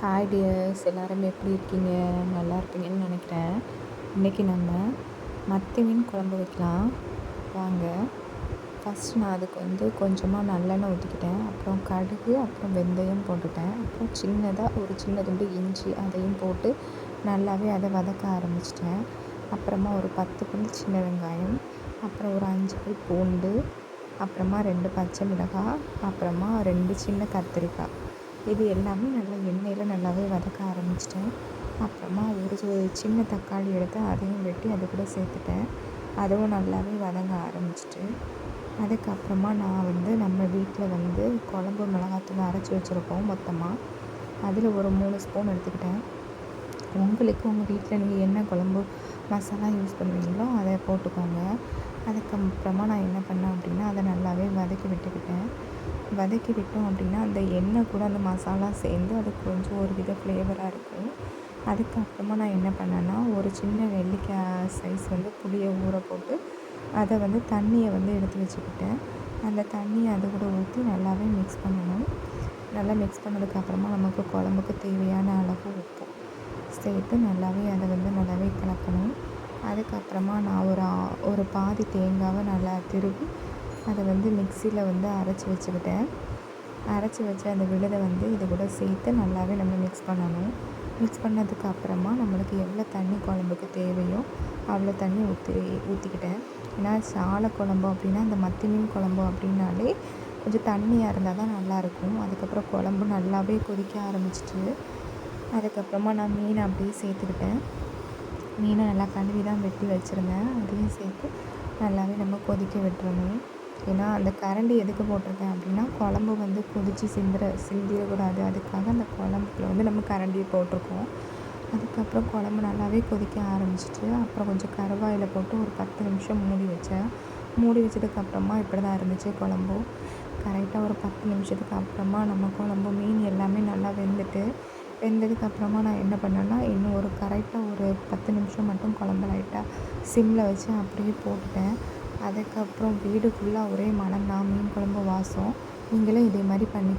Hi tears எல்லோரும் எப்படி இருக்கீங்க? நல்லா இருப்பீங்கன்னு நினைக்கிறேன். இன்றைக்கி நம்ம மத்தி மீன் குழம்பு வைக்கலாம். வாங்க. ஃபஸ்ட் நான் அதுக்கு வந்து கொஞ்சமாக நல்லெண்ணெய் ஊற்றிக்கிட்டேன் அப்புறம் கடுகு அப்புறம் வெந்தயம் போட்டுட்டேன். அப்புறம் சின்னதாக ஒரு சின்ன துண்டு இஞ்சி அதையும் போட்டு நல்லாவே அதை வதக்க ஆரம்பிச்சிட்டேன். அப்புறமா ஒரு பத்து பல் சின்ன வெங்காயம் அப்புறம் ஒரு அஞ்சு புல் பூண்டு அப்புறமா ரெண்டு பச்சை மிளகாய் அப்புறமா ரெண்டு சின்ன கத்திரிக்காய். இது எல்லாமே நல்லா எண்ணெயில் நல்லாவே வதக்க ஆரம்பிச்சிட்டேன். அப்புறமா ஒரு சின்ன தக்காளி எடுத்து அதையும் வெட்டி அது கூட சேர்த்துட்டேன். அதுவும் நல்லாவே வதங்க ஆரம்பிச்சிட்டு அதுக்கப்புறமா நான் வந்து நம்ம வீட்டில் வந்து குழம்பு மிளகாத்தூள் அரைச்சி வச்சுருக்கோம் மொத்தமாக அதில் ஒரு மூணு ஸ்பூன் எடுத்துக்கிட்டேன். உங்களுக்கு உங்கள் வீட்டில் நீங்கள் என்ன குழம்பு மசாலா யூஸ் பண்ணுவீங்களோ அதை போட்டுக்கோங்க. அதுக்கப்புறமா நான் என்ன பண்ணேன் அப்படின்னா அதை நல்லாவே வதக்கி விட்டுக்கிட்டேன். வதக்கி விட்டோம் அப்படின்னா அந்த எண்ணெய் கூட அந்த மசாலா சேர்ந்து அது கொஞ்சம் ஒரு வித ஃப்ளேவராக இருக்கும். அதுக்கப்புறமா நான் என்ன பண்ணேன்னா ஒரு சின்ன வெள்ளிக்காய் சைஸ் வந்து புளியை ஊற போட்டு அதை வந்து தண்ணியை வந்து எடுத்து வச்சுக்கிட்டேன். அந்த தண்ணியை அது கூட ஊற்றி நல்லாவே மிக்ஸ் பண்ணணும். நல்லா மிக்ஸ் பண்ணதுக்கப்புறமா நமக்கு குழம்புக்கு தேவையான அளவு உப்பு. சேர்த்து நல்லாவே அதை வந்து நல்லாவே கலக்கணும் அதுக்கப்புறமா நான் ஒரு ஒரு பாதி தேங்காவை நல்லா திருவி அதை வந்து மிக்சியில் வந்து அரைச்சி வச்சுக்கிட்டேன். அரைச்சி வச்ச அந்த விழுதை வந்து இது கூட சேர்த்து நல்லாவே நம்ம மிக்ஸ் பண்ணணும். மிக்ஸ் பண்ணதுக்கு அப்புறமா நம்மளுக்கு எவ்வளோ தண்ணி குழம்புக்கு தேவையோ அவ்வளோ தண்ணி ஊற்றி ஊற்றிக்கிட்டேன் ஏன்னா சாலை குழம்பு அப்படின்னா இந்த மத்தி மீன் குழம்பு அப்படின்னாலே கொஞ்சம் தண்ணியாக இருந்தால் தான் நல்லாயிருக்கும் அதுக்கப்புறம் குழம்பு நல்லாவே கொதிக்க ஆரம்பிச்சிட்டு அதுக்கப்புறமா நான் மீனை அப்படியே சேர்த்துக்கிட்டேன். மீனை நல்லா கழுவி தான் வெட்டி வச்சுருந்தேன். அதையும் சேர்த்து நல்லாவே நம்ம கொதிக்க விட்டுறணும். ஏன்னா அந்த கரண்டி எதுக்கு போட்டிருக்கேன் அப்படின்னா குழம்பு வந்து கொதித்து சிந்திர சிந்திடக்கூடாது. அதுக்காக அந்த குழம்புல வந்து நம்ம கரண்டியை போட்டிருக்கோம். அதுக்கப்புறம் குழம்பு நல்லாவே கொதிக்க ஆரம்பிச்சிட்டு அப்புறம் கொஞ்சம் கருவாயில் போட்டு ஒரு பத்து நிமிஷம் மூடி வச்சேன். மூடி வச்சதுக்கப்புறமா இப்படி தான் இருந்துச்சு குழம்பும் கரெக்டாக ஒரு பத்து நிமிஷத்துக்கு அப்புறமா நம்ம குழம்பு மீன் எல்லாமே நல்லா வெந்துட்டு வெந்ததுக்கப்புறமா நான் என்ன பண்ணேன்னா இன்னும் ஒரு கரெக்டாக ஒரு பத்து நிமிஷம் மட்டும் குழம்பு லைட்டாக சிம்மில் வச்சு அப்படியே போட்டுட்டேன். அதுக்கப்புறம் வீடு ஃபுல்லாக ஒரே மணம் தான் மீன் குழம்பு வாசம். நீங்களும் இதே மாதிரி பண்ணி